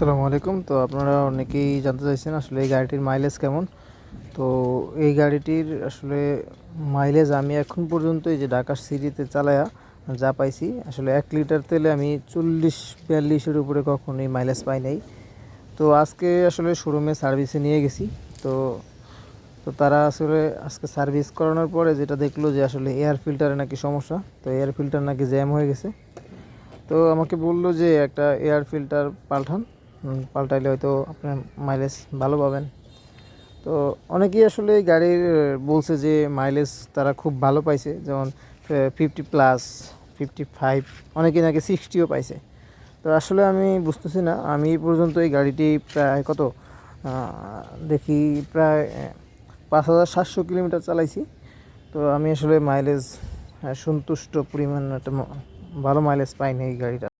আসসালামু আলাইকুম। তো আপনারা অনেকেই জানতে চাইছেন আসলে এই গাড়িটির মাইলেজ কেমন। তো এই গাড়িটির আসলে মাইলেজ আমি এখন পর্যন্ত এই যে ঢাকার সিটিতে চালায়া যা পাইছি, আসলে এক লিটার তেলে আমি চল্লিশ বিয়াল্লিশের উপরে কখনোই মাইলেজ পাই নাই। তো আজকে আসলে শোরুমে সার্ভিসে নিয়ে গেছি। তো তো তারা আসলে আজকে সার্ভিস করানোর পরে যেটা দেখল যে আসলে এয়ার ফিল্টারে নাকি সমস্যা, তো এয়ার ফিল্টার নাকি জ্যাম হয়ে গেছে। তো আমাকে বলল যে একটা এয়ার ফিল্টার পাল্টান পাল্টাইলে হয়তো আপনার মাইলেজ ভালো পাবেন। তো অনেকেই আসলে এই গাড়ির বলছে যে মাইলেজ তারা খুব ভালো পাইছে। যেমন ফিফটি প্লাস ফিফটি ফাইভ অনেকেই নাকি সিক্সটিও পাইছে। তো আসলে আমি বুঝতেছি না, আমি পর্যন্ত এই গাড়িটি প্রায় কত? দেখি প্রায় পাঁচ হাজার সাতশো কিলোমিটার চালাইছি। তো আমি আসলে মাইলেজ সন্তুষ্ট পরিমাণ একটা ভালো মাইলেজ পাইনি এই গাড়িটা।